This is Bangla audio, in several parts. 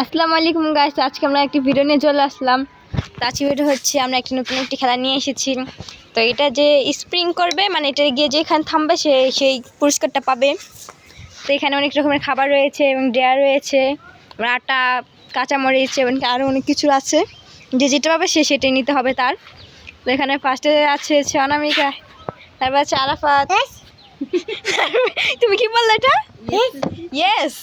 আসসালামু আলাইকুম গাইস আজকে আমরা একটি ভিডিও নিয়ে চলে আসলাম। আজকে ভিডিও হচ্ছে আমরা একটি নতুন একটি খেলা নিয়ে এসেছি। তো এটা যে স্প্রিং করবে মানে এটা গিয়ে যেখানে থামবে সে সেই পুরস্কারটা পাবে। তো এখানে অনেক রকমের খাবার রয়েছে এবং ডেয়ার রয়েছে আটা কাঁচামরিচ এবং আরও অনেক কিছু আছে। যে যেটা পাবে সে সেটাই নিতে হবে তার। তো এখানে ফার্স্টে আছে অনামিকা তারপর আছে আরাফাত। তুমি কি বললে এটা? ইয়েস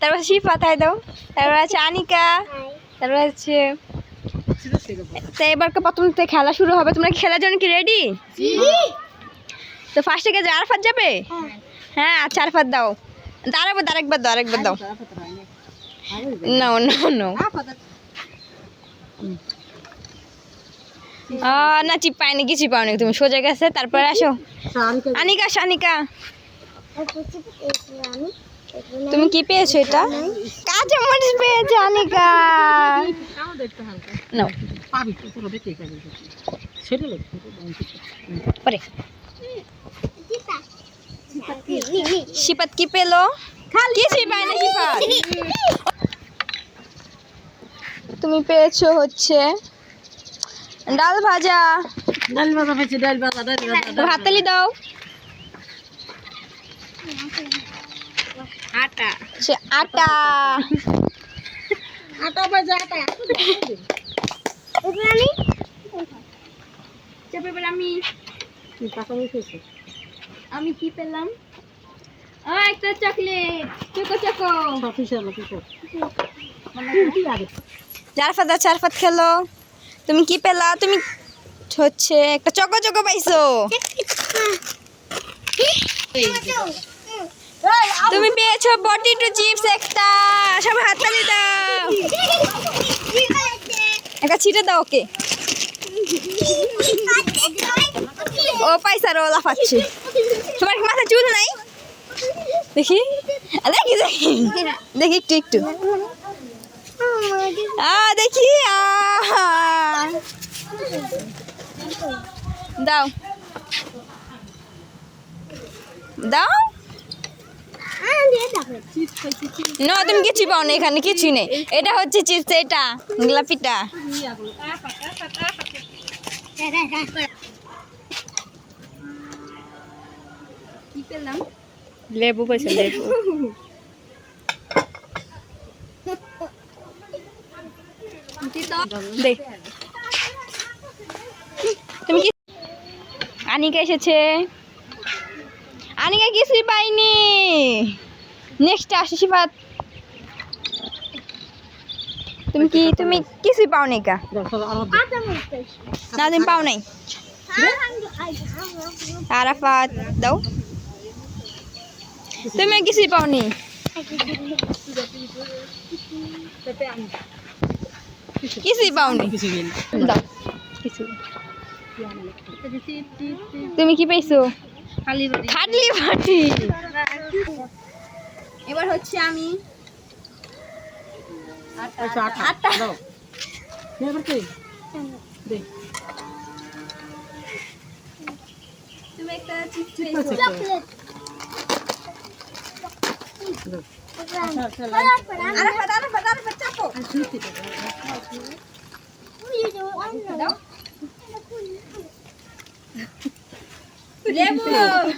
তারপর শিফা তাই দাও। তারপর আছে আনিকা। তারপর আছে তো এবার প্রথম থেকে খেলা শুরু হবে। তোমরা খেলার জন্য কি রেডি তো ফার্স্টে গেছে আরফাত যাবে? হ্যাঁ আচ্ছা আরফাত দাও। দাঁড়াবো আরেকবার দাও আরেকবার দাও নো নো নো না চিপ পাইনি কি চিপ পাওনি। তুমি সোজা গেছে তারপরে আসো। আনিকা আসো আনিকা। তুমি কি পেয়েছ এটা? কাঁচা মরিচ পেয়েছ নাও। পরে। শিপাত কি পেল? কিছুই পায় না শিপাত? তুমি পেয়েছ হচ্ছে ডাল ভাজা। ডাল ভাজা ডাল ভাজা ডাল ভাজা হাততালি দাও। আটা সে আটা। আটা ভাজা আটা? চাপ এবার আমি কি টাকা মিশেছে আমি কি পেলাম? ও একটা chocolate. Choco choco. Officer officer চারফাত আর চারফাত খেলো। তুমি কি পেলা? তুমি হচ্ছে একটা চকো চকো পাইছো। তুমি পেয়েছ পটেটো চিপস একটা। সব হাততালি দাও। একটা ছিটে দাও ওকে। ও পাইসার ও লাফাচ্ছে। তোমার কি মাথায় চুল নাই? দেখি। দেখি দেখি। দেখি একটু একটু। আ, দেখি দাও। দাও। না, তুমি কিছু পাও না, এখানে কিছুই নেই। এটা হচ্ছে চিপস, এটা গোলাপিটা। লেবু পেয়েছে লেবু। তুমি কি আনিকা এসেছে। আনিকা কিছুই পাইনি। নেক্সট আসে শিবাত তুমি কি তুমি কিছুই পাও নি কা? না, তুমি পাও নাই। আরাফাত, দাও। তুমি কিছুই পাওনি। কিছুই পাওনি। কিছু গেল দাও। কিছু তুমি কি পাইছো? খাটলি বাটি এবার হচ্ছে আমি আচ্ছা আটা। আটা। দাও। নে এবার কি দে। তুমি একটা চাপো আর সুইটি দাও দাও লেবু খালি বাড়ি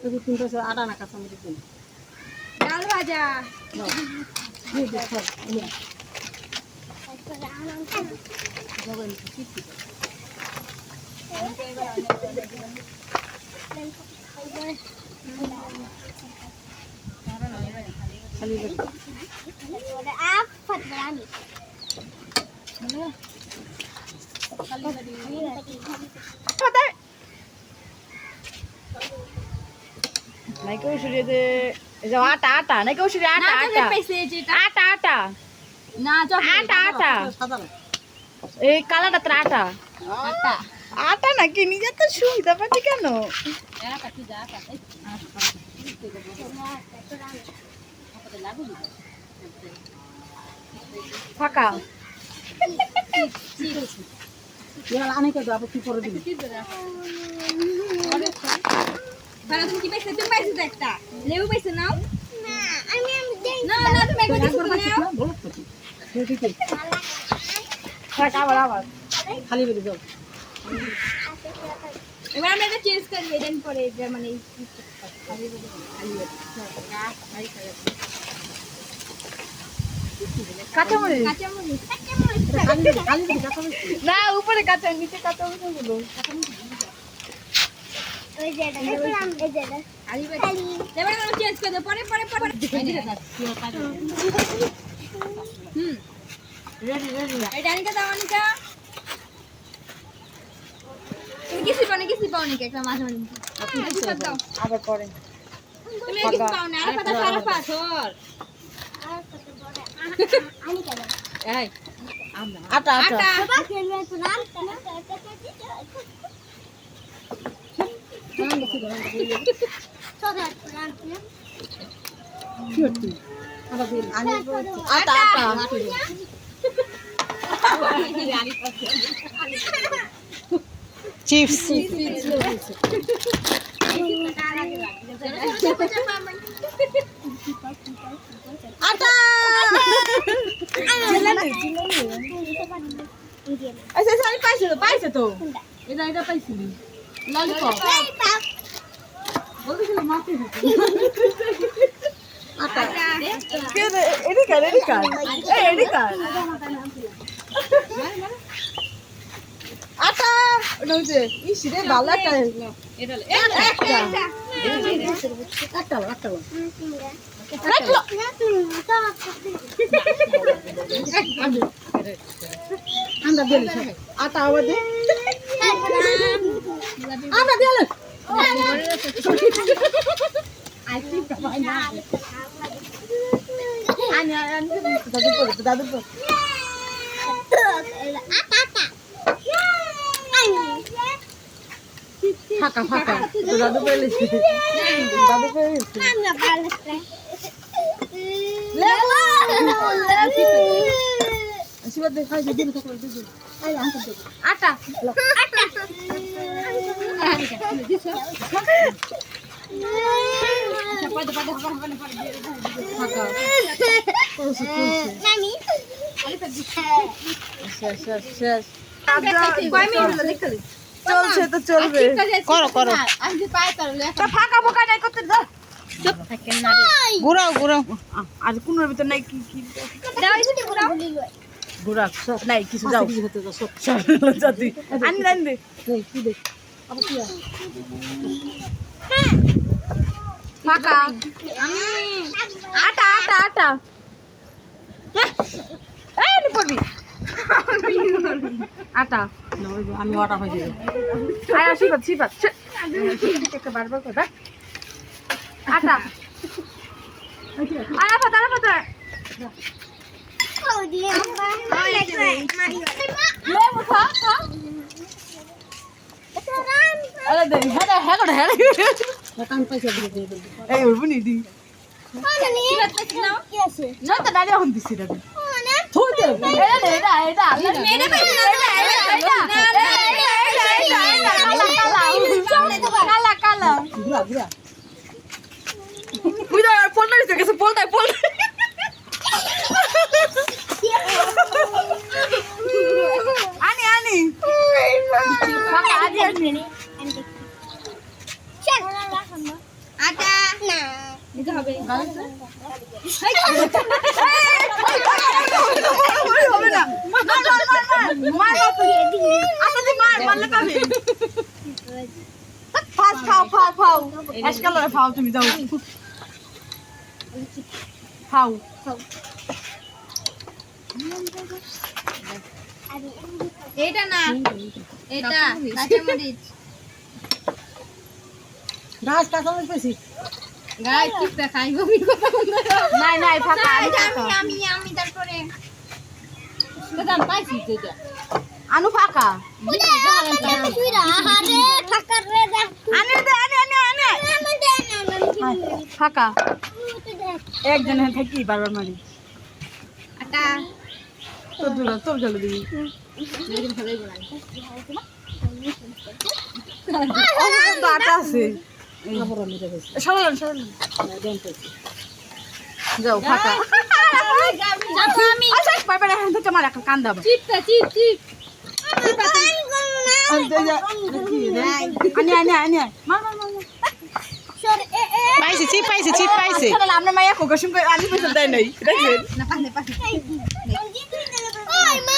তুমি তিনটা সে আটা না কাঁচা মরিচ দিন ডাল ভাজা দাও দিয়ে নাইকে ওষুধে দে এই যে আটা আটা নাইকে ওষুধে আটা। আটা আটা আটা। না আটা। আটা এই কালাটা তোর আটা। আটা। আটা নাকি? নিজে তো সুবিধা পাচ্ছি কেন? ফাঁকা তারা তুমি কি পাইছো তুমি পাইছো তো একটা লেবু পাইছো নাও না না তুমি একবার কিছু নাও ফাঁকা আবার আবার এবার আমরা এটা চেঞ্জ করব এটা পরে এটা মানে কাঁচামরিচ। কাঁচামরিচ। না উপরে কাঁচা নিচে কাঁচা গুলো করে পরে পরে পরে। এটা আনিকা দাও আনিকা। কিছু পাও না কিছু পাও না একটা মাঝে মাঝে দাও। আবার পরে। তুমি আর কিছু পাও না আর পাতা সারা পাথর এই আটা। আটা আটা। আটা। আটা। চিপস আটা আচ্ছা আচ্ছা আমি পাইছি তো পাইছে তো এটা এটা পাইছিলি ললিপপ বলতেছিল মাটি আটা এদিকে এদিকে এই এদিকে আটা। ওটা হচ্ছে ইসি রে ভালো একটা এটা একটা। একটা। একটা আমরা দিলি আটা আবার দে। আটা দিলে দাদু দাদু ফাঁকা ফাঁকা। দাদু পড়ে দাদু দিদি আটা। ফাঁকা শেষ শেষ। চলছে তো চলবে। করো করো ফাঁকা বোকা নাই করতে দাও ঘুরাও ঘুরাও। আজ কোনোর ভিতর নাই কি কি? ঘুরাও। নাই কিছু যাও। জাতি আনি আনি ফাঁকা। আটা আটা আটা। পড়বি। আটা আমি আটা হয়ে যাবে আয় শিবাত শিবাত একটা বারবার দেখ আটা আয়া পাতা আয়া পাতা হ্যাঁ হ্যাঁ হ্যাঁ এই দাদা থুই দে এটা এটা এটা মেরে পাইছি না কালা কালা বুঝা পল্টা দিতে গেছে পল্টায় পল্টা আনি আনি ফাঁকা আনি আনি আটা দিতে হবে খাও তুমি যাও খাও এটা না এটা কাঁচামরিচ। গাছ কাঁচা পেয়েছি গাই নাই নাই ফাঁকা আমি আমি আমি তারপরে আনে একজন থাকি বারবার মারি আটা তোর তোর গেল দিবি আছে যাও ফাঁকা আচ্ছা একটা পাইছে চিপ পাইছে চিপ পাইছে। আমরা পয়সা দেয় নাই। দেখবেন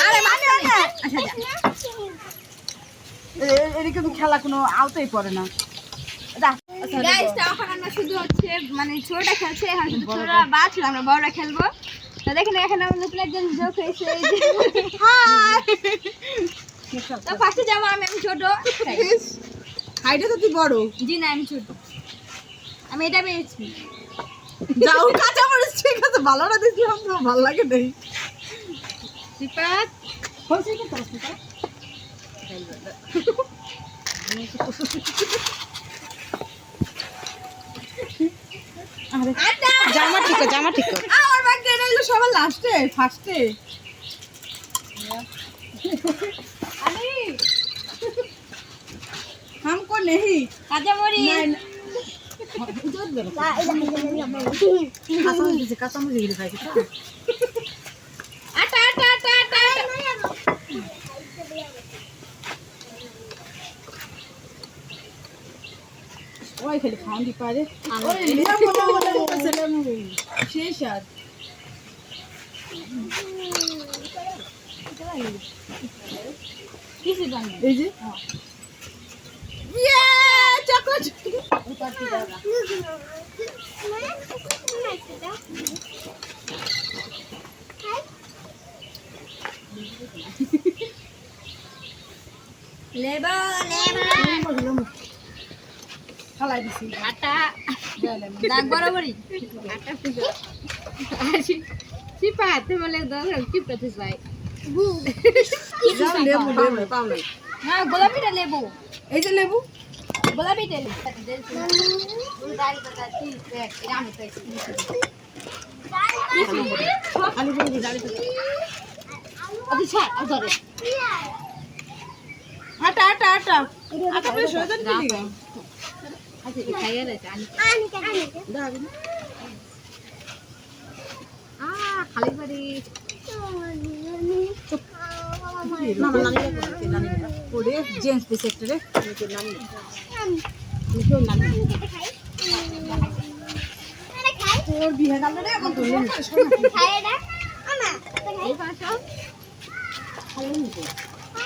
মানে মানে আচ্ছা এদিকে খেলা কোনো আওতাই পড়ে না। দা এখন আমরা শুধু হচ্ছে মানে ছোটটা খেলছে এখন শুধু ছোটরা আমরা বড়রা খেলব। তো দেখেন এখানে আমার নতুন একজন যোগ হয়েছে তো ফার্স্টে যাব আমি আমি ছোট। হাইটা তো তুই বড়। জি না আমি ছোট। আমি এটা পেয়েছি। যাও কাঁচা মরিচ ঠিক আছে ভালো না দেখলাম তো ভালো লাগে নেই। সিপাত হয়েছে কি? তোর সাথে? আরে আটা জামা ঠিক কর, জামা ঠিক কর। আমার বাগদা এটা হলো সবার লাস্টে ফার্স্টে আমি हमको नहीं কাঁচা মরি কাঁচা মরিচ কাঁচা মরিচ গিলে খাই ওই খালি খাওয়ান দি পারে। লেবু লেবু লেবু কিছু জানি এই যে। ইয়ে চকলেট লেবো লেবো। খালাই দিছি। আটা। দাগ বরাবরই। আটা পুজো সিপাত বলে দাও চিপটা তুই ভাই লেবু লেবু পাওলাই না গোলাপিটা লেবু। এই যে লেবু। গোলাপিটা লেবু। আলু বড়ি দাঁড়ি তো আটা আটা আটা। আটা বেশ। হয়ে কি খালি বাড়ি। নামা নানি নানি জেন্টস পি সেক্টরে তোর বিয়ে গেল রে এখন তুললে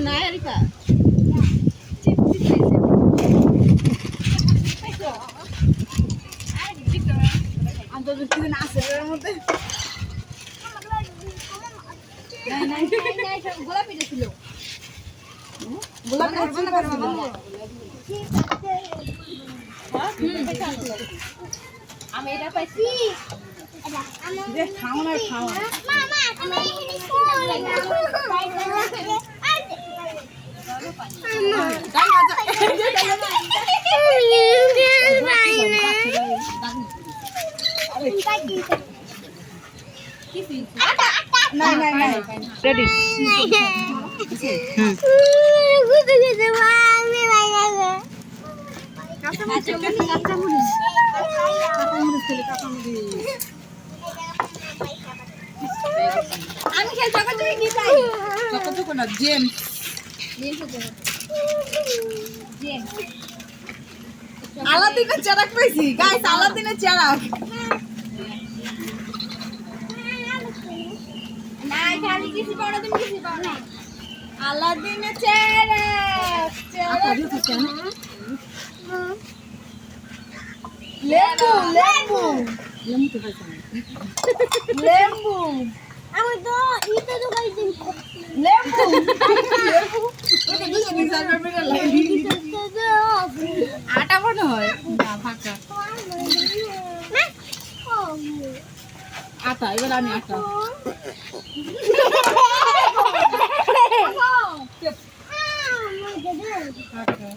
নাই রেডি কাঁচা মরিচ কাঁচা মরিচ কাঁচা মরিচ খেলে কাঁচা মরিচ আমি খাও না খাও। রেডি কাঁচামরিচ কাঁচামরিচ। কাঁচামরিচ। খেল চকা তুমি কি চাই? কত তো না জেমস আলাদিনের চেরাক পেয়েছি। গাইস আলাদিনের চেরাক। না খালি কিছু পাও না কিছু পাও না। আলাদিনের চেরাক লেবু লেবু। লেমুতে পাইছে না। লেম্বু আমি তো ইতে তো খাইছি লেম্বু আটা মনে হয়। না ফাঁকা আটা এবার আমি আটা। আটা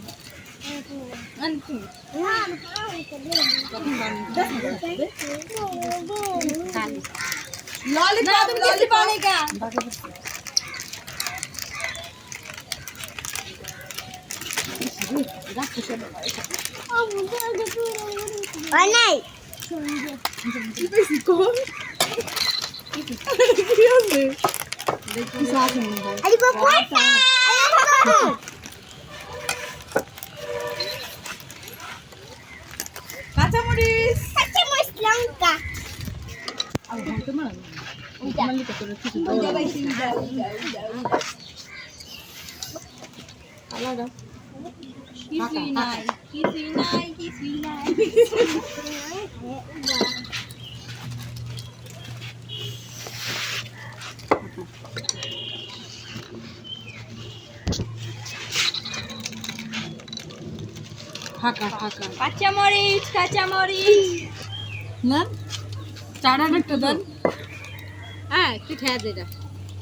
Lolly, kau tuh nggak sih panik ya? Panai. Ibu sih kau. Ibu sih kau. Ibu sih kau. Ibu sih kau. Ibu sih kau. Ibu sih kau. Ibu sih kau. Ibu আর ঘণ্টা মারা মালিকা করে কিছু কিছুই নাই কিছুই নাই কিছুই নাই। ফাঁকা ফাঁকা। কাঁচা মরিচ কাঁচা মরিচ না? চারা একটা দেন হ্যাঁ একটু খেয়ে দে এটা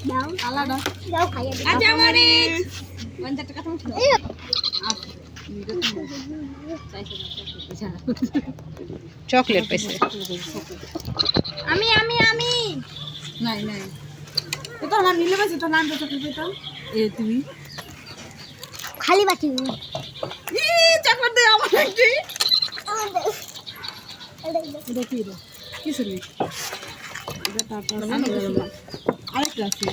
দাও। আলাদা। দাও খাইয়া দিই কাঁচা মরিচ পঞ্চাশ টাকা তুমি এই। চকলেট পাইছে। আমি আমি আমি। নাই নাই। এটা না নিলে তো নাম পেতাম এ তুমি? খালি বাটি। ই চকলেট দে আমার একটি এটা কি রে? কিছু নেই। আরেকটা আছে।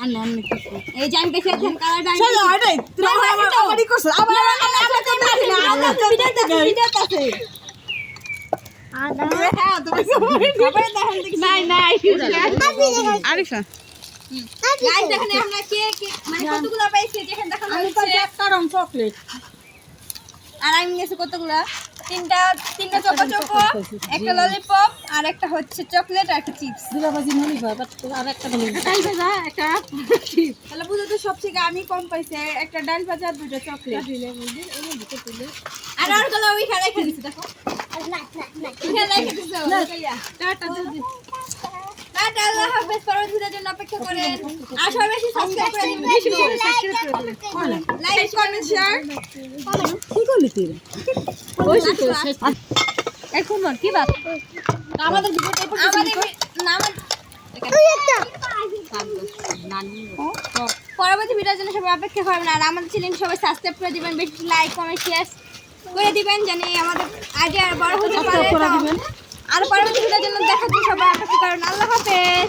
আর না অন্য কিছু। এই যে আমি বেশি আছেন কালার ডাইনি চলো আরে তুই আমার আমারই করছ। আবার আমি আমরা তো দেখি না আমরা তো দেখি আদা। তুমি সবাই দেখেন নাই নাই। আরিফা দেখেন আমরা কে কে মানে কতগুলো পাইছি? দেখেন দেখানো। আমি তো একটা রং চকলেট। আর আমি নিয়েছি কতগুলা? তিনটা তিনটা চকো চকো একটা ললিপপ আর একটা হচ্ছে চকলেট আর একটা চিপস দুলাবাজি মনে হয় বাট আর একটা বলি ডাল ভাজা একটা তাহলে বুঝো তো সব থেকে আমি কম পাইছি একটা ডাল ভাজা আর দুটো চকলেট আর আরগুলো ওই খেলাই খেলিছি দেখো। না না না। খেলিছি টাটা দিদি টাটা আল্লাহ হাফেজ পরবর্তীদের জন্য অপেক্ষা করেন। আর সবাই বেশি সাবস্ক্রাইব করে দিন বেশি সাবস্ক্রাইব করে লাইক কমেন্ট শেয়ার কি করলি তুই? এখন কি বাত আমাদের ভিডিওটা এরপর আমাদের না তুই একটা। পরবর্তী ভিডিওর জন্য সবাই অপেক্ষা করবেন। আর আমাদের চ্যানেল সবাই সাবস্ক্রাইব করে দিবেন বেশি লাইক কমেন্ট শেয়ার করে দিবেন জানি আমাদের আগে আর বড় হতে পারে তো-। আর পরবর্তী ভিডিওর জন্য দেখা জন্য সবাই অপেক্ষা কারণ আল্লাহ হাফেজ।